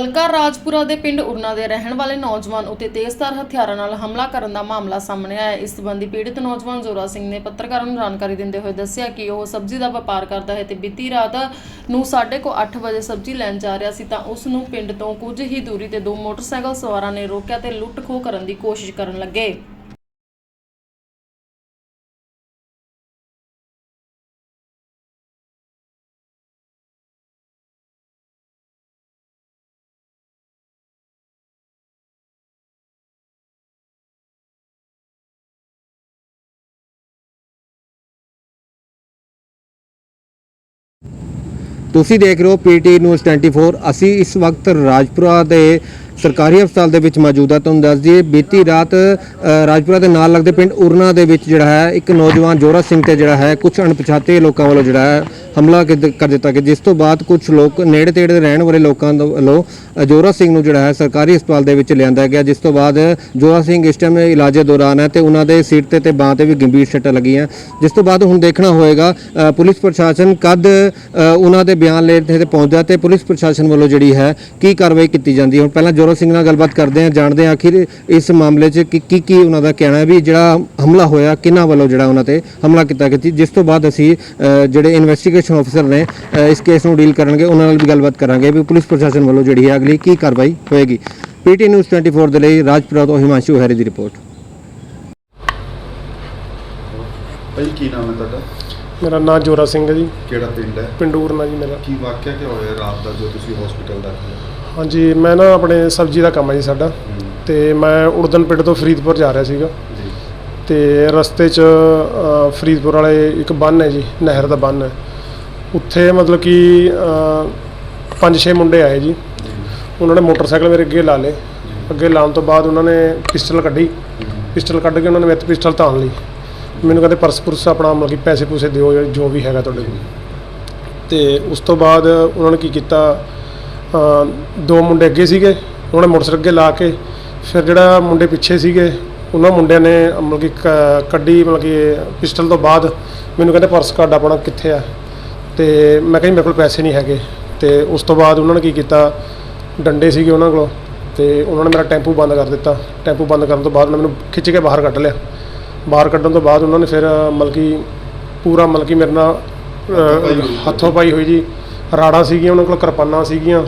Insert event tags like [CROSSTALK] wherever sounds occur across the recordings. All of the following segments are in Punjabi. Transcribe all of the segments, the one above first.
ਹਲਕਾ ਰਾਜਪੁਰਾ ਦੇ ਪਿੰਡ ਉਰਨਾ ਦੇ ਰਹਿਣ ਵਾਲੇ ਨੌਜਵਾਨ ਉਤੇ ਤੇਜ਼ਧਾਰ ਹਥਿਆਰਾਂ ਨਾਲ ਹਮਲਾ ਕਰਨ ਦਾ ਮਾਮਲਾ ਸਾਹਮਣੇ ਆਇਆ ਹੈ। ਇਸ ਸੰਬੰਧੀ ਪੀੜਤ ਨੌਜਵਾਨ ਜ਼ੋਰਾ ਸਿੰਘ ਨੇ ਪੱਤਰਕਾਰਾਂ ਨੂੰ ਜਾਣਕਾਰੀ ਦਿੰਦੇ ਹੋਏ ਦੱਸਿਆ ਕਿ ਉਹ ਸਬਜ਼ੀ ਦਾ ਵਪਾਰ ਕਰਦਾ ਹੈ ਤੇ ਬੀਤੀ ਰਾਤ ਨੂੰ ਸਾਢੇ ਕੋ 8 ਵਜੇ ਸਬਜ਼ੀ ਲੈਣ ਜਾ ਰਿਹਾ ਸੀ ਤਾਂ ਉਸ ਨੂੰ ਪਿੰਡ ਤੋਂ ਕੁਝ ਹੀ ਦੂਰੀ ਤੇ ਦੋ ਮੋਟਰਸਾਈਕਲ ਸਵਾਰਾਂ ਨੇ ਰੋਕਿਆ ਤੇ ਲੁੱਟ ਖੋਹ ਕਰਨ ਦੀ ਕੋਸ਼ਿਸ਼ ਕਰਨ ਲੱਗੇ ਤੁਸੀਂ ਦੇਖ ਰਹੇ ਹੋ ਪੀਟੀ ਨਿਊਜ਼ 24 ਅਸੀਂ ਇਸ ਵਕਤ ਰਾਜਪੁਰਾ ਦੇ ਸਰਕਾਰੀ ਹਸਪਤਾਲ ਦੇ ਵਿੱਚ ਮੌਜੂਦ ਹੈ ਤੁਹਾਨੂੰ ਦੱਸ ਦਈਏ, ਬੀਤੀ ਰਾਤ ਰਾਜਪੁਰਾ ਦੇ ਨਾਲ ਲੱਗਦੇ ਪਿੰਡ ਉਰਨਾ ਦੇ ਵਿੱਚ ਜਿਹੜਾ ਹੈ, ਇੱਕ ਨੌਜਵਾਨ ਜੋਰਾ ਸਿੰਘ ਤੇ ਜਿਹੜਾ ਹੈ ਕੁਝ ਅਣਪਛਾਤੇ ਲੋਕਾਂ ਵੱਲੋਂ ਜਿਹੜਾ ਹੈ, ਹਮਲਾ ਕਰ ਕਰ ਦਿੱਤਾ ਗਿਆ। ਜਿਸ ਤੋਂ ਬਾਅਦ ਕੁਝ ਲੋਕ ਨੇੜੇ ਤੇੜੇ ਦੇ ਰਹਿਣ ਵਾਲੇ ਲੋਕਾਂ ਵੱਲੋਂ ਜੋਰਾ ਸਿੰਘ ਨੂੰ ਜਿਹੜਾ ਹੈ, ਸਰਕਾਰੀ ਹਸਪਤਾਲ ਦੇ ਵਿੱਚ ਲਿਆਂਦਾ ਗਿਆ। ਜਿਸ ਤੋਂ ਬਾਅਦ ਜੋਰਾ ਸਿੰਘ ਇਸ ਟਾਈਮ ਇਲਾਜ ਦੌਰਾਨ ਹੈ ਤੇ ਉਹਨਾਂ ਦੇ ਸਿਰ ਤੇ ਤੇ ਬਾਹ ਤੇ ਵੀ ਗੰਭੀਰ ਸੱਟਾਂ ਲੱਗੀਆਂ। ਜਿਸ ਤੋਂ ਬਾਅਦ ਹੁਣ ਦੇਖਣਾ ਹੋਏਗਾ ਪੁਲਿਸ ਪ੍ਰਸ਼ਾਸਨ ਕਦ ਉਹਨਾਂ ਦੇ ਬਿਆਨ ਲੈਣ ਤੇ ਪਹੁੰਚਦਾ ਤੇ ਪੁਲਿਸ ਪ੍ਰਸ਼ਾਸਨ ਵੱਲੋਂ ਜਿਹੜੀ ਹੈ, ਕੀ ਕਾਰਵਾਈ ਕੀਤੀ ਜਾਂਦੀ ਹੈ? ਹੁਣ ਪਹਿਲਾਂ ਜੋਰਾ ਸਿੰਘ ਨਾਲ ਗੱਲਬਾਤ ਕਰਦੇ ਹਾਂ ਜਾਣਦੇ ਹਾਂ ਆਖਿਰ ਇਸ ਮਾਮਲੇ 'ਚ ਕੀ ਕੀ ਕੀ ਉਹਨਾਂ ਦਾ ਕਹਿਣਾ ਹੈ ਵੀ ਜਿਹੜਾ ਹਮਲਾ ਹੋਇਆ ਕਿਹਨਾਂ ਵੱਲੋਂ ਜਿਹੜਾ ਉਹਨਾਂ ਤੇ ਹਮਲਾ ਕੀਤਾ ਗਿਆ ਸੀ। ਜਿਸ ਤੋਂ ਬਾਅਦ ਅਸੀਂ ਜਿਹੜੇ ਇਨਵੈਸਟੀਗੇਸ਼ਨ ਅਫਸਰ ਨੇ ਇਸ ਕੇਸ ਨੂੰ ਡੀਲ ਕਰਨਗੇ ਉਹਨਾਂ ਨਾਲ ਵੀ ਗੱਲਬਾਤ ਕਰਾਂਗੇ ਵੀ ਪੁਲਿਸ ਪ੍ਰਸ਼ਾਸਨ ਵੱਲੋਂ ਜਿਹੜੀ ਹੈ ਅਗਲੀ ਕੀ ਕਾਰਵਾਈ ਹੋਏਗੀ। ਪੀਟੀ ਨਿਊਜ਼ 24 ਦੇ ਲਈ ਰਾਜਪੁਰਾ ਤੋਂ ਹਿਮਾਂਸ਼ੂ ਹੈਰੀ ਦੀ ਰਿਪੋਰਟ। ਭਾਈ ਕੀ ਨਾਮ ਹੈ ਤੁਹਾਡਾ? ਮੇਰਾ ਨਾਮ ਜੋਰਾ ਸਿੰਘ ਹੈ ਜੀ। ਕਿਹੜਾ ਪਿੰਡ ਹੈ? ਪਿੰਡੂਰ ਨਾਲ ਜੀ ਮੇਰਾ। ਕੀ ਵਾਕਿਆ ਕੀ ਹੋਇਆ ਰਾਤ ਦਾ ਜੋ ਤੁਸੀਂ ਹਸਪੀਟਲ ਦਾਖਲ ਹੋ ਹਾਂਜੀ ਮੈਂ ਨਾ ਆਪਣੇ ਸਬਜ਼ੀ ਦਾ ਕੰਮ ਹੈ ਜੀ ਸਾਡਾ। ਤੇ ਮੈਂ ਉੜਦਨ ਪਿੰਡ ਤੋਂ ਫਰੀਦਪੁਰ ਜਾ ਰਿਹਾ ਸੀਗਾ। ਤੇ ਰਸਤੇ 'ਚ ਫਰੀਦਪੁਰ ਵਾਲੇ ਇੱਕ ਬੰਨ ਹੈ ਜੀ ਨਹਿਰ ਦਾ ਬੰਨ ਹੈ। ਉੱਥੇ ਮਤਲਬ ਕਿ ਪੰਜ ਛੇ ਮੁੰਡੇ ਆਏ ਜੀ। ਉਹਨਾਂ ਨੇ ਮੋਟਰਸਾਈਕਲ ਮੇਰੇ ਅੱਗੇ ਲਾ ਲਏ। ਅੱਗੇ ਲਾਉਣ ਤੋਂ ਬਾਅਦ ਉਹਨਾਂ ਨੇ ਪਿਸਟਲ ਕੱਢੀ। ਪਿਸਟਲ ਕੱਢ ਕੇ ਉਹਨਾਂ ਨੇ ਮੇਰੇ ਤੇ ਪਿਸਟਲ ਤਾਣ ਲਈ। ਮੈਨੂੰ ਕਹਿੰਦੇ ਪਰਸ ਪੁਰਸ ਆਪਣਾ ਮਤਲਬ ਕਿ ਪੈਸੇ ਪੂਸੇ ਦਿਓ ਜਾਂ ਵੀ ਹੈਗਾ ਤੁਹਾਡੇ ਕੋਲ। ਤੇ ਉਸ ਤੋਂ ਬਾਅਦ ਉਹਨਾਂ ਨੇ ਕੀ ਕੀਤਾ ਦੋ ਮੁੰਡੇ ਅੱਗੇ ਸੀਗੇ, ਉਹਨਾਂ ਨੇ ਮੋਟਰਸਾਈਕਲ ਅੱਗੇ ਲਾ ਕੇ ਫਿਰ ਜਿਹੜਾ ਮੁੰਡੇ ਪਿੱਛੇ ਸੀਗੇ, ਉਹਨਾਂ ਮੁੰਡਿਆਂ ਨੇ ਮਤਲਬ ਕਿ ਕ- ਕੱਢੀ, ਮਤਲਬ ਕਿ ਪਿਸਟਲ ਤੋਂ ਬਾਅਦ ਮੈਨੂੰ ਕਹਿੰਦੇ ਪਰਸ ਕੱਢ ਆਪਣਾ ਕਿੱਥੇ ਆ? ਤੇ ਮੈਂ ਕਿਹਾ ਜੀ ਮੇਰੇ ਕੋਲ ਪੈਸੇ ਨਹੀਂ ਹੈਗੇ। ਤੇ ਉਸ ਤੋਂ ਬਾਅਦ ਉਹਨਾਂ ਨੇ ਕੀ ਕੀਤਾ? ਡੰਡੇ ਸੀਗੇ ਉਹਨਾਂ ਕੋਲ ਤੇ ਉਹਨਾਂ ਨੇ ਮੇਰਾ ਟੈਂਪੂ ਬੰਦ ਕਰ ਦਿੱਤਾ। ਟੈਂਪੂ ਬੰਦ ਕਰਨ ਤੋਂ ਬਾਅਦ ਉਹਨਾਂ ਮੈਨੂੰ ਖਿੱਚ ਕੇ ਬਾਹਰ ਕੱਢ ਲਿਆ। ਬਾਹਰ ਕੱਢਣ ਤੋਂ ਬਾਅਦ ਉਹਨਾਂ ਨੇ ਫਿਰ, ਮਤਲਬ ਕਿ ਪੂਰਾ, ਮਤਲਬ ਕਿ ਮੇਰੇ ਨਾਲ ਹੱਥੋਂ ਪਾਈ ਹੋਈ ਜੀ। ਰਾੜਾਂ ਸੀਗੀਆਂ ਉਹਨਾਂ ਕੋਲ ਕਿਰਪਾਨਾਂ ਸੀਗੀਆਂ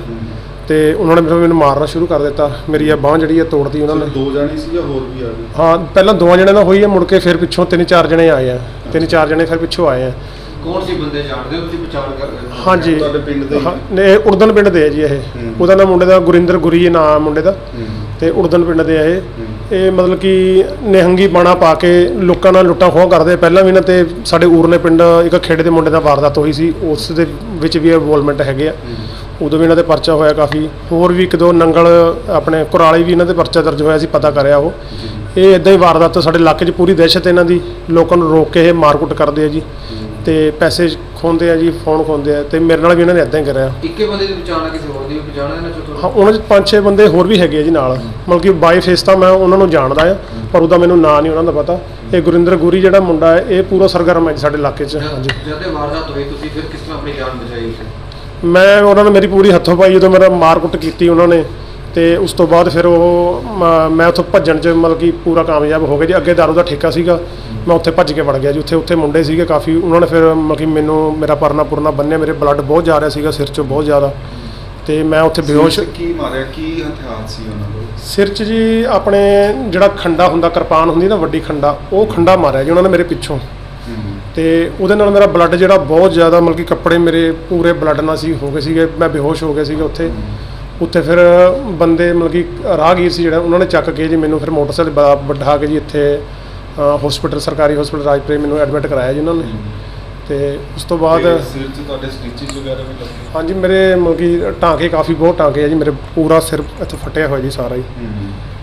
ਤੇ ਉਹਨਾਂ ਨੇ ਮੈਨੂੰ ਮੈਨੂੰ ਮਾਰਨਾ ਸ਼ੁਰੂ ਕਰ ਦਿੱਤਾ। ਮੇਰੀ ਇਹ ਬਾਹ ਜਿਹੜੀ ਹੈ ਤੋੜਦੀ ਉਹਨਾਂ ਨੇ। ਦੋ ਜਾਣੇ ਸੀ ਜਾਂ ਹੋਰ ਵੀ ਆ ਗਏ। ਹਾਂ ਪਹਿਲਾਂ ਦੋਵਾਂ ਜਣਿਆਂ ਨਾਲ ਹੋਈ ਹੈ ਮੁੜ ਕੇ ਫਿਰ ਪਿੱਛੋਂ ਤਿੰਨ ਚਾਰ ਜਣੇ ਆਏ ਆ। ਤਿੰਨ ਚਾਰ ਜਣੇ ਫਿਰ ਪਿੱਛੋਂ ਆਏ ਆ। ਕੌਣ ਸੀ ਬੰਦੇ ਜਾਣਦੇ ਹੋ ਤੁਸੀਂ ਪਛਾਣ ਕਰ ਰਹੇ ਹੋ? ਹਾਂਜੀ। ਤੁਹਾਡੇ ਪਿੰਡ ਦੇ ਹੀ? ਨੇ ਇਹ ਉੜਦਨ ਪਿੰਡ ਦੇ ਆ ਜੀ ਇਹ। ਉਹਦਾ ਨਾਮ ਮੁੰਡੇ ਦਾ ਗੁਰਿੰਦਰ ਗੁਰੀ ਨਾਮ ਮੁੰਡੇ ਦਾ। ਤੇ ਉੜਦਨ ਪਿੰਡ ਦੇ ਆ ਇਹ। ਇਹ ਮਤਲਬ ਕਿ ਨਿਹੰਗੀ ਬਾਣਾ ਪਾ ਕੇ ਲੋਕਾਂ ਨਾਲ ਲੁੱਟਾਂ ਖੋਹ ਕਰਦੇ। ਆ। ਪਹਿਲਾਂ ਵੀ ਇਹਨਾਂ ਤੇ ਸਾਡੇ ਊਰਨੇ ਪਿੰਡ ਇੱਕ ਖੇੜੇ ਦੇ ਮੁੰਡੇ ਦਾ ਵਾਰਦਾਤ ਹੋਈ ਸੀ। ਉਸ ਦੇ ਵਿੱਚ ਵੀ ਇਨਵੋਲਵਮੈਂਟ ਹੈਗੇ ਆ। ਉਦੋਂ ਵੀ ਇਹਨਾਂ 'ਤੇ ਪਰਚਾ ਹੋਇਆ ਕਾਫੀ। ਹੋਰ ਵੀ ਇੱਕ ਦੋ ਨੰਗਲ ਆਪਣੇ ਕੁਰਾਲੀ ਵੀ ਇਹਨਾਂ 'ਤੇ ਪਰਚਾ ਦਰਜ ਹੋਇਆ ਸੀ, ਪਤਾ ਕਰਿਆ ਉਹ। ਇਹ ਇਦਾਂ ਹੀ ਵਾਰਦਾਤ ਸਾਡੇ ਇਲਾਕੇ 'ਚ ਪੂਰੀ ਦਹਿਸ਼ਤ ਇਹਨਾਂ ਦੀ। ਲੋਕਾਂ ਨੂੰ ਰੋਕ ਕੇ ਇਹ ਮਾਰਕੁੱਟ ਕਰਦੇ ਆ ਜੀ। ਤੇ ਪੈਸੇ ਖੋਂਦੇ ਆ ਜੀ ਫੋਨ ਖੋਂਦੇ ਆ ਤੇ ਮੇਰੇ ਨਾਲ ਵੀ ਇਹਨਾਂ ਨੇ ਇਦਾਂ ਹੀ ਕਰਿਆ। ਇੱਕੇ ਬੰਦੇ ਦੀ ਪਛਾਣ ਆ ਕਿਸੇ ਹੋਰ ਦੀ ਵੀ ਪਛਾਣ ਹੈ ਨਾ ਚੋ ਹਾਂ ਉਹਨਾਂ 'ਚ ਪੰਜ ਛੇ ਬੰਦੇ ਹੋਰ ਵੀ ਹੈਗੇ ਆ ਜੀ ਨਾਲ। ਮਤਲਬ ਕਿ ਬਾਈ ਫੇਸ ਤਾਂ ਮੈਂ ਉਹਨਾਂ ਨੂੰ ਜਾਣਦਾ ਆ ਪਰ ਉਹਦਾ ਮੈਨੂੰ ਨਾਂ ਨਹੀਂ ਉਹਨਾਂ ਦਾ ਪਤਾ। ਇਹ ਗੁਰਿੰਦਰ ਗੁਰੀ ਜਿਹੜਾ ਮੁੰਡਾ ਹੈ ਇਹ ਪੂਰਾ ਸਰਗਰਮ ਹੈ ਜੀ ਸਾਡੇ ਇਲਾਕੇ 'ਚ। ਹਾਂਜੀ। ਜਦ ਇਹ ਵਾਰਦਾਤ ਹੋਈ ਤੁਸੀਂ ਫਿਰ ਕਿਸ ਤਰ੍ਹਾਂ ਆਪਣੀ ਜਾਨ ਬਚਾਈ ਉਸੇ ਮੈਂ ਉਹਨਾਂ ਨੇ ਮੇਰੀ ਪੂਰੀ ਹੱਥੋਂ ਪਾਈ ਜਦੋਂ ਮੇਰਾ ਮਾਰਕੁੱਟ ਕੀਤੀ ਉਹਨਾਂ ਨੇ। ਤੇ ਉਸ ਤੋਂ ਬਾਅਦ ਫਿਰ ਉਹ ਮ- ਮੈਂ ਉੱਥੋਂ ਭੱਜਣ 'ਚ ਮਤਲਬ ਕਿ ਪੂਰਾ ਕਾਮਯਾਬ ਹੋ ਗਿਆ ਜੀ। ਅੱਗੇ ਦਾਰੂ ਦਾ ਠੇਕਾ ਸੀਗਾ। ਮੈਂ ਉੱਥੇ ਭੱਜ ਕੇ ਵੜ ਗਿਆ ਜੀ। ਉੱਥੇ ਉੱਥੇ ਮੁੰਡੇ ਸੀਗੇ ਕਾਫੀ। ਉਹਨਾਂ ਨੇ ਫਿਰ ਮਤਲਬ ਕਿ ਮੈਨੂੰ ਮੇਰਾ ਪਰਨਾ ਪੁਰਨਾ ਬੰਨਿਆ। ਮੇਰੇ ਬਲੱਡ ਬਹੁਤ ਜਾ ਰਿਹਾ ਸੀਗਾ ਸਿਰ 'ਚੋਂ ਬਹੁਤ ਜ਼ਿਆਦਾ। ਤੇ ਮੈਂ ਉੱਥੇ ਬੇਹੋਸ਼ ਸਿਰ 'ਚ ਕੀ ਮਾਰਿਆ? ਕੀ ਹਥਿਆਰ ਸੀ ਉਹਨਾਂ ਕੋਲ? ਸਿਰ 'ਚ ਜੀ ਆਪਣੇ ਜਿਹੜਾ ਖੰਡਾ ਹੁੰਦਾ ਕਿਰਪਾਨ ਹੁੰਦੀ ਨਾ ਵੱਡੀ ਖੰਡਾ ਉਹ ਖੰਡਾ ਮਾਰਿਆ ਜੀ ਉਹਨਾਂ ਨੇ ਮੇਰੇ ਪਿੱਛੋਂ। ਤੇ ਉਹਦੇ ਨਾਲ ਮੇਰਾ ਬਲੱਡ ਜਿਹੜਾ ਬਹੁਤ ਜ਼ਿਆਦਾ ਮਤਲਬ ਕਿ ਕੱਪੜੇ ਮੇਰੇ ਪੂਰੇ ਬਲੱਡ ਨਾਲ ਸੀ ਹੋ ਗਏ ਸੀਗੇ। ਮੈਂ ਬੇਹੋਸ਼ ਹੋ ਗਿਆ ਸੀਗਾ ਉੱਥੇ। ਉੱਥੇ ਫਿਰ ਬੰਦੇ ਮਤਲਬ ਕਿ ਰਾਹਗੀਰ ਸੀ ਜਿਹੜਾ ਉਹਨਾਂ ਨੇ ਚੱਕ ਕੇ ਜੀ ਮੈਨੂੰ ਫਿਰ ਮੋਟਰਸਾਈਕਲ ਬਾ- ਬਿਠਾ ਕੇ ਜੀ ਇੱਥੇ ਹਸਪੀਟਲ ਸਰਕਾਰੀ ਹਸਪੀਟਲ ਰਾਜਪੁਰੇ ਮੈਨੂੰ ਐਡਮਿਟ ਕਰਾਇਆ ਜੀ ਉਹਨਾਂ ਨੇ। ਤੇ ਉਸ ਤੋਂ ਬਾਅਦ ਤੇ ਸਿਰ 'ਚ ਤੁਹਾਡੇ ਸਟਿਚਸ ਵਗੈਰਾ ਵੀ ਲੱਗੇ? ਹਾਂਜੀ ਮੇਰੇ ਮਤਲਬ ਕਿ ਟਾਂਕੇ ਕਾਫੀ ਬਹੁਤ ਟਾਂਕੇ ਆ ਜੀ ਮੇਰੇ ਪੂਰਾ ਸਿਰ ਇੱਥੇ ਫਟਿਆ ਹੋਇਆ ਜੀ ਸਾਰਾ ਹੀ।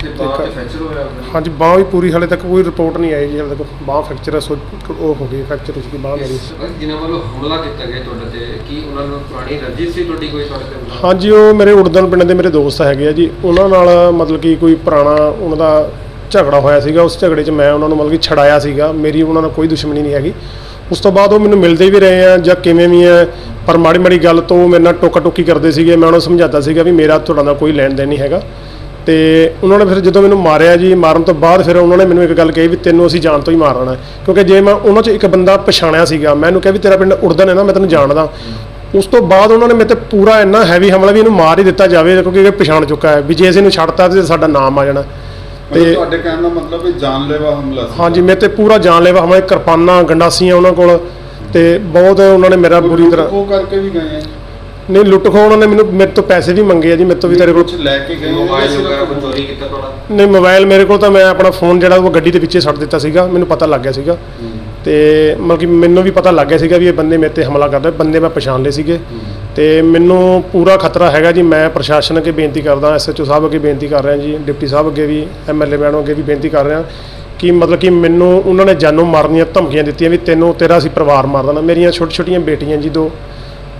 ਤੇ ਬਾਅਦ ਤੇ ਫ੍ਰੈਕਚਰ ਹੋਇਆ ਆਪਣਾ ਹਾਂਜੀ ਬਾਂਹ ਵੀ ਪੂਰੀ ਹਾਲੇ ਤੱਕ ਕੋਈ ਰਿਪੋਰਟ ਨਹੀਂ ਆਈ ਜੀ ਹਾਲੇ ਤੱਕ ਬਾਂਹ ਫ੍ਰੈਕਚਰ ਹੈ ਸੋ ਉਹ ਹੋ ਗਈ ਫ੍ਰੈਕਚਰ ਗਈ ਬਾਂਹ ਮੇਰੀ। ਜਿਨ੍ਹਾਂ ਵੱਲੋਂ ਹਮਲਾ ਕੀਤਾ ਗਿਆ ਤੁਹਾਡੇ ਤੇ ਕੀ ਉਹਨਾਂ ਨੂੰ ਪੁਰਾਣੀ ਰੰਜਿਸ਼ ਸੀ ਤੁਹਾਡੀ ਕੋਈ ਤੁਹਾਡੇ ਤੇ ਹਾਂਜੀ ਉਹ ਮੇਰੇ ਉੜਦਨ ਪਿੰਡ ਦੇ ਮੇਰੇ ਦੋਸਤ ਹੈਗੇ ਆ ਜੀ ਉਹਨਾਂ ਨਾਲ ਮਤਲਬ ਕਿ ਕੋਈ ਪੁਰਾਣਾ ਉਹਨਾਂ ਦਾ ਝਗੜਾ ਹੋਇਆ ਸੀਗਾ ਉਸ ਝਗੜੇ 'ਚ ਮੈਂ ਉਹਨਾਂ ਨੂੰ ਮਤਲਬ ਕਿ ਛਡਾਇਆ ਸੀਗਾ ਮੇਰੀ ਉਹਨਾਂ ਨਾਲ ਕੋਈ ਦੁਸ਼ਮਣੀ ਨਹੀਂ ਹੈਗੀ। ਉਸ ਤੋਂ ਬਾਅਦ ਉਹ ਮੈਨੂੰ ਮਿਲਦੇ ਵੀ ਰਹੇ ਆ ਜਾਂ ਕਿਵੇਂ ਵੀ ਆ ਪਰ ਮਾੜੀ ਮਾੜੀ ਗੱਲ ਤੋਂ ਮੇਰੇ ਨਾਲ ਟੋਕਾ ਟੋਕੀ ਕਰਦੇ ਸੀਗੇ ਮੈਂ ਉਹਨਾਂ ਨੂੰ ਸਮਝਾਤਾ ਸੀਗਾ ਵੀ ਮੇਰਾ ਤੁਹਾਡਾ ਨਾਲ ਕੋਈ ਲੈਣ ਦੇਣ ਨਹੀਂ ਹੈਗਾ। ਤੇ ਉਹਨਾਂ ਨੇ ਫਿਰ ਜਦੋਂ ਮੈਨੂੰ ਮਾਰਿਆ ਜੀ ਮਾਰਨ ਤੋਂ ਬਾਅਦ ਫਿਰ ਉਹਨਾਂ ਨੇ ਮੈਨੂੰ ਇੱਕ ਗੱਲ ਕਹੀ ਵੀ ਤੈਨੂੰ ਅਸੀਂ ਜਾਣ ਤੋਂ ਹੀ ਮਾਰਨਾ ਹੈ ਕਿਉਂਕਿ ਜੇ ਮੈਂ ਉਹਨਾਂ 'ਚ ਇੱਕ ਬੰਦਾ ਪਛਾਣਿਆ ਸੀਗਾ ਮੈਂ ਉਹਨੂੰ ਕਿਹਾ ਵੀ ਤੇਰਾ ਪਿੰਡ ਉੜਦਨ ਹੈ ਨਾ ਮੈਂ ਤੈਨੂੰ ਜਾਣਦਾ। ਉਸ ਤੋਂ ਬਾਅਦ ਉਹਨਾਂ ਨੇ ਮੇਰੇ ਤੇ ਪੂਰਾ ਇੰਨਾ ਹੈਵੀ ਹਮਲਾ ਵੀ ਇਹਨੂੰ ਮਾਰ ਹੀ ਦਿੱਤਾ ਜਾਵੇ ਕਿਉਂਕਿ ਇਹ ਪਛਾਣ ਚੁੱਕਾ ਹੈ ਵੀ ਜੇ ਅਸੀਂ ਇਹਨੂੰ ਛੱਡਤਾ ਤੇ ਸਾਡਾ ਨਾਮ ਆ ਜਾਣਾ। ਤੇ ਤੁਹਾਡੇ ਕਹਿਣ ਦਾ ਮਤਲਬ ਇਹ ਜਾਨਲੇਵਾ ਹਮਲਾ ਸੀ। ਹਾਂਜੀ ਮੇਰੇ ਤੇ ਪੂਰਾ ਜਾਨਲੇਵਾ ਹਮਲਾ ਕਿਰਪਾਨਾਂ ਗੰਡਾਸੀਆਂ ਉਹਨਾਂ ਕੋਲ ਤੇ ਬਹੁਤ ਉਹਨਾਂ ਨੇ ਮੇਰਾ ਬੁਰੀ ਤਰ੍ਹਾਂ ਉਹ ਕਰਕੇ ਵੀ ਗਏ ਆ। ਨਹੀਂ ਲੁੱਟ ਖੋ ਉਹਨਾਂ ਨੇ ਮੈਨੂੰ ਮੇਰੇ ਤੋਂ ਪੈਸੇ ਵੀ ਮੰਗੇ ਆ ਜੀ ਮੇਰੇ ਤੋਂ ਵੀ ਤੇਰੇ ਕੋਲ ਕੁਝ ਲੈ ਕੇ ਗਏ ਮੋਬਾਈਲ ਵਗੈਰਾ ਕੋਈ ਚੋਰੀ ਕੀਤਾ ਤੁਹਾਡਾ? ਨਹੀਂ ਮੋਬਾਈਲ ਮੇਰੇ ਕੋਲ ਤਾਂ ਮੈਂ ਆਪਣਾ ਫੋਨ ਜਿਹੜਾ ਉਹ ਗੱਡੀ ਦੇ ਵਿੱਚੇ ਛੱਡ ਦਿੱਤਾ ਸੀਗਾ ਮੈਨੂੰ ਪਤਾ ਲੱਗ ਗਿਆ ਸੀਗਾ। ਤੇ ਮਤਲਬ ਕਿ ਮੈਨੂੰ ਵੀ ਪਤਾ ਲੱਗ ਗਿਆ ਸੀਗਾ ਵੀ ਇਹ ਬੰਦੇ ਮੇਰੇ ਤੇ ਹਮਲਾ ਕਰ ਰਹੇ ਬੰਦੇ ਮੈਂ ਪਛਾਣ ਲਏ ਸੀਗੇ। ਤੇ ਮੈਨੂੰ ਪੂਰਾ ਖਤਰਾ ਹੈਗਾ ਜੀ ਮੈਂ ਪ੍ਰਸ਼ਾਸਨ ਅੱਗੇ ਬੇਨਤੀ ਕਰਦਾ ਐਸਐਚਓ ਸਾਹਿਬ ਅੱਗੇ ਬੇਨਤੀ ਕਰ ਰਿਹਾ ਜੀ ਡਿਪਟੀ ਸਾਹਿਬ ਅੱਗੇ ਵੀ ਐਮਐਲਏ ਮੈਡਮ ਅੱਗੇ ਵੀ ਬੇਨਤੀ ਕਰ ਰਿਹਾ ਕਿ ਮਤਲਬ ਕਿ ਮੈਨੂੰ ਉਹਨਾਂ ਨੇ ਜਾਨੋਂ ਮਾਰਨ ਦੀਆਂ ਧਮਕੀਆਂ ਦਿੱਤੀਆਂ ਵੀ ਤੈਨੂੰ ਤੇਰਾ ਅਸੀਂ ਪਰਿਵਾਰ ਮਾਰ ਦੇਣਾ। ਮੇਰੀਆਂ ਛੋਟੀ ਛੋਟੀਆਂ ਬੇਟੀਆਂ ਜੀ ਦੋ।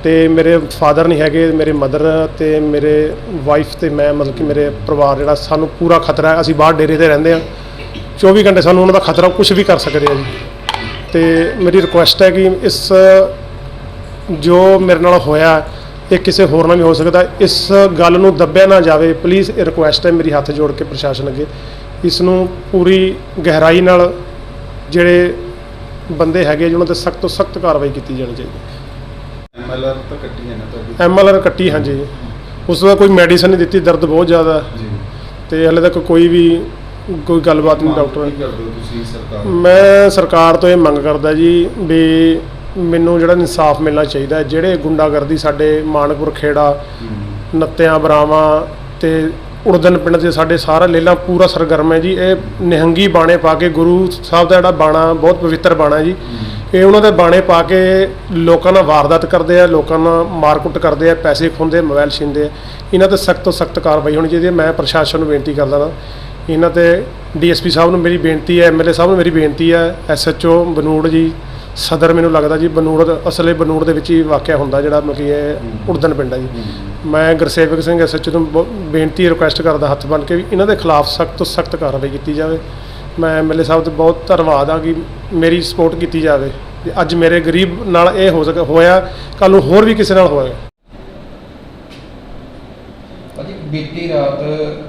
ਤੇ ਮੇਰੇ ਫਾਦਰ ਨਹੀਂ ਹੈਗੇ, ਮੇਰੇ ਮਦਰ ਤੇ ਮੇਰੇ ਵਾਈਫ ਤੇ ਮੈਂ ਮਤਲਬ ਕਿ ਮੇਰੇ ਪਰਿਵਾਰ ਜਿਹੜਾ ਸਾਨੂੰ ਪੂਰਾ ਖਤਰਾ ਹੈ। ਅਸੀਂ ਬਾਹਰ ਡੇਰੇ ਤੇ ਰਹਿੰਦੇ ਆ 24 ਘੰਟੇ ਸਾਨੂੰ ਉਹਨਾਂ ਦਾ ਖਤਰਾ ਕੁਝ ਵੀ ਕਰ ਸਕਦੇ ਆ ਜੀ। ਤੇ ਮੇਰੀ ਰਿਕੁਐਸਟ ਹੈ ਕਿ ਇਸ ਜੋ ਮੇਰੇ ਨਾਲ ਹੋਇਆ, ਇਹ ਕਿਸੇ ਹੋਰ ਨਾਲ ਵੀ ਹੋ ਸਕਦਾ। ਇਸ ਗੱਲ ਨੂੰ ਦੱਬਿਆ ਨਾ ਜਾਵੇ। ਪਲੀਜ਼ ਇਹ ਰਿਕੁਐਸਟ ਹੈ ਮੇਰੀ ਹੱਥ ਜੋੜ ਕੇ ਪ੍ਰਸ਼ਾਸਨ ਅੱਗੇ। ਇਸ ਨੂੰ ਪੂਰੀ ਗਹਿਰਾਈ ਨਾਲ ਜਿਹੜੇ ਬੰਦੇ ਹੈਗੇ ਜਿਹਨਾਂ ਤੇ ਸਖਤ ਤੋਂ ਸਖਤ ਕਾਰਵਾਈ ਕੀਤੀ ਜਾਣੀ ਚਾਹੀਦੀ ਐਮਐਲਆਰ ਤਾਂ ਕੱਟੀ ਹੈ ਨਾ ਤੁਹਾਡੀ? ਐਮਐਲਆਰ ਕੱਟੀ ਹਾਂਜੀ। ਉਸ ਬਾਅਦ ਕੋਈ ਮੈਡੀਸਨ ਨਹੀਂ ਦਿੱਤੀ ਦਰਦ ਬਹੁਤ ਜ਼ਿਆਦਾ। ਜੀ। ਤੇ ਹਲੇ ਤੱਕ ਕੋਈ ਵੀ ਕੋਈ ਗੱਲਬਾਤ ਨਹੀਂ ਡਾਕਟਰ ਕੀ ਕਰਦੇ ਹੋ ਤੁਸੀਂ ਸਰਕਾਰ ਮੈਂ ਸਰਕਾਰ ਤੋਂ ਇਹ ਮੰਗ ਕਰਦਾ ਜੀ ਵੀ ਮੈਨੂੰ ਜਿਹੜਾ ਇਨਸਾਫ ਮਿਲਣਾ ਚਾਹੀਦਾ। ਜਿਹੜੇ ਗੁੰਡਾਗਰਦੀ ਸਾਡੇ ਮਾਨਕਪੁਰ ਖੇੜਾ ਨੱਤਿਆਂ ਬਰਾਵਾਂ ਤੇ ਉੜਦਨ ਪਿੰਡ ਦੇ ਸਾਡੇ ਸਾਰਾ ਲੇਲਾ ਪੂਰਾ ਸਰਗਰਮ ਹੈ ਜੀ। ਇਹ ਨਿਹੰਗੀ ਬਾਣੇ ਪਾ ਕੇ ਗੁਰੂ ਸਾਹਿਬ ਦਾ ਜਿਹੜਾ ਬਾਣਾ ਬਹੁਤ ਪਵਿੱਤਰ ਬਾਣਾ ਜੀ। ਇਹ ਉਹਨਾਂ ਦੇ ਬਾਣੇ ਪਾ ਕੇ ਲੋਕਾਂ ਨਾਲ ਵਾਰਦਾਤ ਕਰਦੇ ਆ, ਲੋਕਾਂ ਨਾਲ ਮਾਰਕੁੱਟ ਕਰਦੇ ਆ, ਪੈਸੇ ਖੁੰਦੇ ਮੋਬਾਈਲ ਛਿੰਦੇ ਆ। ਇਹਨਾਂ ਤੇ ਸਖਤ ਤੋਂ ਸਖਤ ਕਾਰਵਾਈ ਹੋਣੀ ਚਾਹੀਦੀ ਹੈ। ਮੈਂ ਪ੍ਰਸ਼ਾਸਨ ਨੂੰ ਬੇਨਤੀ ਕਰਦਾ ਹਾਂ ਇਹਨਾਂ ਤੇ ਡੀਐਸਪੀ ਸਾਹਿਬ ਨੂੰ ਮੇਰੀ ਬੇਨਤੀ ਹੈ, ਐਮਐਲਏ ਸਾਹਿਬ ਨੂੰ ਮੇਰੀ ਬੇਨਤੀ ਹੈ, ਐਸਐਚਓ ਬਨੂੜ ਜੀ, ਸਦਰ ਮੈਨੂੰ ਲੱਗਦਾ ਜੀ, ਬਨੂੜ ਅਸਲੇ ਬਨੂੜ ਦੇ ਵਿੱਚ ਹੀ ਵਾਕਿਆ ਹੁੰਦਾ ਜਿਹੜਾ ਮਤਲਬ ਕਿ ਇਹ ਉੜਦਨ ਪਿੰਡ ਹੈ ਜੀ। ਮੈਂ ਗੁਰਸੇਵਕ ਸਿੰਘ ਐਸਐਚਓ ਨੂੰ ਬਹੁ- ਬੇਨਤੀ ਰਿਕੁਐਸਟ ਕਰਦਾ ਹੱਥ ਬੰਨ ਕੇ ਵੀ ਇਹਨਾਂ ਦੇ ਖਿਲਾਫ ਸਖਤ ਤੋਂ ਸਖਤ ਕਾਰਵਾਈ ਕੀਤੀ ਜਾਵੇ। ਮੈਂ ਐਮਐਲਏ ਸਾਹਿਬ ਤੇ ਬਹੁਤ ਧੰਨਵਾਦ ਆ ਕਿ ਮੇਰੀ ਸਪੋਰਟ ਕੀਤੀ ਜਾਵੇ ਤੇ ਅੱਜ ਮੇਰੇ ਗਰੀਬ ਨਾਲ ਇਹ ਹੋ ਸਕ ਹੋਇਆ ਕੱਲ ਨੂੰ ਹੋਰ ਵੀ ਕਿਸੇ ਨਾਲ ਹੋਇਆ। ਭਾਜੀ ਬੀਤੀ ਰਾਤ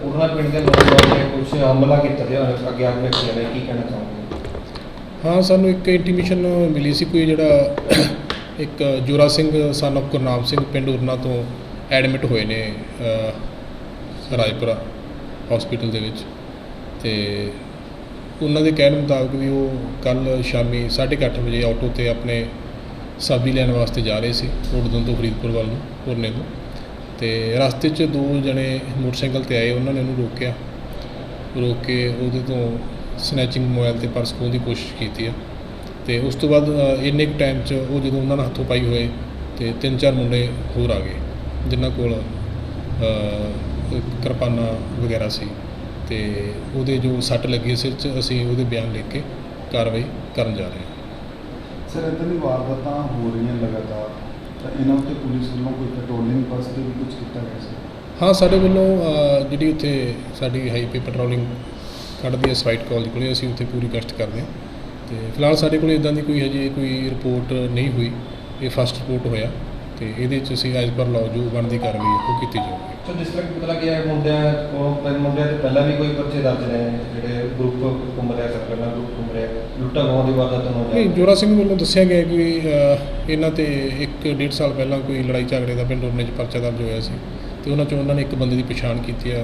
ਉਰਨਾ ਪਿੰਡ ਦੇ ਨੌਜਵਾਨ ਨੇ ਕੁਝ ਹਮਲਾ ਕੀਤਾ ਤੇ ਅਗਿਆਤ ਵਿਅਕਤੀਆਂ ਨੇ ਕੀ ਕਹਿਣਾ ਚਾਹੁੰਦੇ ਹਾਂ ਸਾਨੂੰ ਇੱਕ ਇੰਟੀਮੇਸ਼ਨ ਮਿਲੀ ਸੀ ਕੋਈ ਜਿਹੜਾ [COUGHS] ਇੱਕ ਜੋਰਾ ਸਿੰਘ son of ਗੁਰਨਾਮ ਸਿੰਘ ਪਿੰਡ ਉਰਨਾ ਤੋਂ ਐਡਮਿਟ ਹੋਏ ਨੇ ਅ, ਰਾਜਪੁਰਾ ਹਸਪੀਟਲ ਦੇ ਵਿੱਚ ਤੇ ਉਹਨਾਂ ਦੇ ਕਹਿਣ ਮੁਤਾਬਕ ਵੀ ਉਹ ਕੱਲ ਸ਼ਾਮੀ 8:30 ਵਜੇ ਆਟੋ ਤੇ ਆਪਣੇ ਸਾਬੀ ਲੈਣ ਵਾਸਤੇ ਜਾ ਰਹੇ ਸੀ ਉੜਦਨ ਤੋਂ ਫਰੀਦਪੁਰ ਵੱਲ ਨੂੰ ਪੁਰਨੇ ਤੋਂ। ਤੇ ਰਸਤੇ 'ਚ ਦੋ ਜਣੇ ਮੋਟਰਸਾਈਕਲ ਤੇ ਆਏ ਉਹਨਾਂ ਨੇ ਉਹਨੂੰ ਰੋਕਿਆ। ਰੋਕ ਕੇ ਉਹਦੇ ਤੋਂ ਸਨੈਚਿੰਗ ਮੋਬਾਈਲ ਤੇ ਪਰਸ ਖੋਹਣ ਦੀ ਕੋਸ਼ਿਸ਼ ਕੀਤੀ ਆ। ਤੇ ਉਸ ਤੋਂ ਬਾਅਦ ਅ, ਇੰਨੇ ਕੁ ਟਾਈਮ 'ਚ ਉਹ ਜਦੋਂ ਉਹਨਾਂ ਨਾਲ ਹੱਥੋਂ ਪਾਈ ਹੋਏ ਤੇ ਤਿੰਨ ਚਾਰ ਮੁੰਡੇ ਹੋਰ ਆ ਗਏ ਜਿਨ੍ਹਾਂ ਕੋਲ ਅ, ਕਿਰਪਾਨਾਂ ਵਗੈਰਾ ਸੀ। ਤੇ ਉਹਦੇ ਜੋ ਸੱਟ ਲੱਗੀ ਸਿਰ 'ਚ ਅਸੀਂ ਉਹਦੇ ਬਿਆਨ ਲਿਖ ਕੇ ਕਾਰਵਾਈ ਕਰਨ ਜਾ ਰਹੇ ਹਾਂ। ਸਰ ਇੱਦਾਂ ਦੀ ਵਾਰਦਾਤਾਂ ਹੋ ਰਹੀਆਂ ਲਗਾਤਾਰ। ਤਾਂ ਇਹਨਾਂ ਉੱਤੇ ਪੁਲਿਸ ਵੱਲੋਂ ਕੋਈ ਪੈਟਰੋਲਿੰਗ ਵਾਸਤੇ ਵੀ ਕੁਝ ਕੀਤਾ ਗਿਆ ਸੀ? ਹਾਂ ਸਾਡੇ ਵੱਲੋਂ ਜਿਹੜੀ ਉੱਥੇ ਸਾਡੀ ਹਾਈਵੇ ਪੈਟਰੋਲਿੰਗ ਕੱਢਦੀ ਹੈ ਸਵਾਈਟ ਕਾਲਜ ਕੋਲੇ ਅਸੀਂ ਉੱਥੇ ਪੂਰੀ ਗਸ਼ਤ ਕਰਦੇ ਹਾਂ। ਤੇ ਫਿਲਹਾਲ ਸਾਡੇ ਕੋਲ ਇਦਾਂ ਦੀ ਕੋਈ ਹਜੇ ਕੋਈ ਰਿਪੋਰਟ ਨਹੀਂ ਹੋਈ। ਇਹ ਫਸਟ ਰਿਪੋਰਟ ਹੋਇਆ। ਤੇ ਇਹਦੇ 'ਚ ਅਸੀਂ ਐਜ਼ ਪਰ ਲਾਅ ਜੋ ਬਣਦੀ ਕਾਰਵਾਈ ਹੈ ਉਹ ਕੀਤੀ ਜਾਊਗੀ। ਸੋ ਕਿ ਪਤਾ ਲੱਗਿਆ ਹੈ ਮੁੰਡਿਆਂ ਕੋਲ ਤਿੰਨ ਮੁੰਡਿਆਂ ਤੇ ਪਹਿਲਾਂ ਵੀ ਕੋਈ ਪਰਚੇ ਦਰਜ ਨੇ ਜਿਹੜੇ ਗਰੁੱਪ ਘੁੰਮ ਰਿਹਾ ਸਰਕਲਾਂ ਗਰੁੱਪ ਘੁੰਮ ਰਿਹਾ ਲੁੱਟਾਂ ਖੋਹਾਂ ਦੀ ਵਾਰਦਾਤ ਹੋ ਨਹੀਂ ਜੋਰਾ ਸਿੰਘ ਵੱਲੋਂ ਦੱਸਿਆ ਗਿਆ ਕਿ ਇਹਨਾਂ ਤੇ ਇੱਕ ਡੇਢ ਸਾਲ ਪਹਿਲਾਂ ਕੋਈ ਲੜਾਈ ਝਗੜੇ ਦਾ ਪਿੰਡ ਉਰਨੇ 'ਚ ਪਰਚਾ ਦਰਜ ਹੋਇਆ ਸੀ ਤੇ ਉਹਨਾਂ 'ਚੋਂ ਉਹਨਾਂ ਨੇ ਇੱਕ ਬੰਦੇ ਦੀ ਪਛਾਣ ਕੀਤੀ ਆ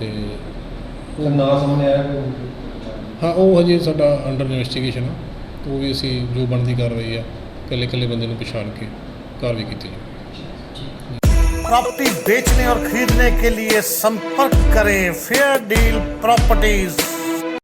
ਤੇ ਸਰ ਨਾਂ ਸਾਹਮਣੇ ਆਇਆ ਕੋਈ? ਹਾਂ ਉਹ ਹਜੇ ਸਾਡਾ ਅੰਡਰ ਇਨਵੈਸਟੀਗੇਸ਼ਨ ਆ। ਉਹ ਵੀ ਅਸੀਂ ਜੋ ਬਣਦੀ ਕਾਰਵਾਈ ਆ ਇਕੱਲੇ ਇਕੱਲੇ ਬੰਦੇ ਨੂੰ ਪਛਾਣ ਕੇ कार्रवाई की जाएगी प्रॉपर्टी बेचने और खरीदने के लिए संपर्क करें फेयर डील प्रॉपर्टीज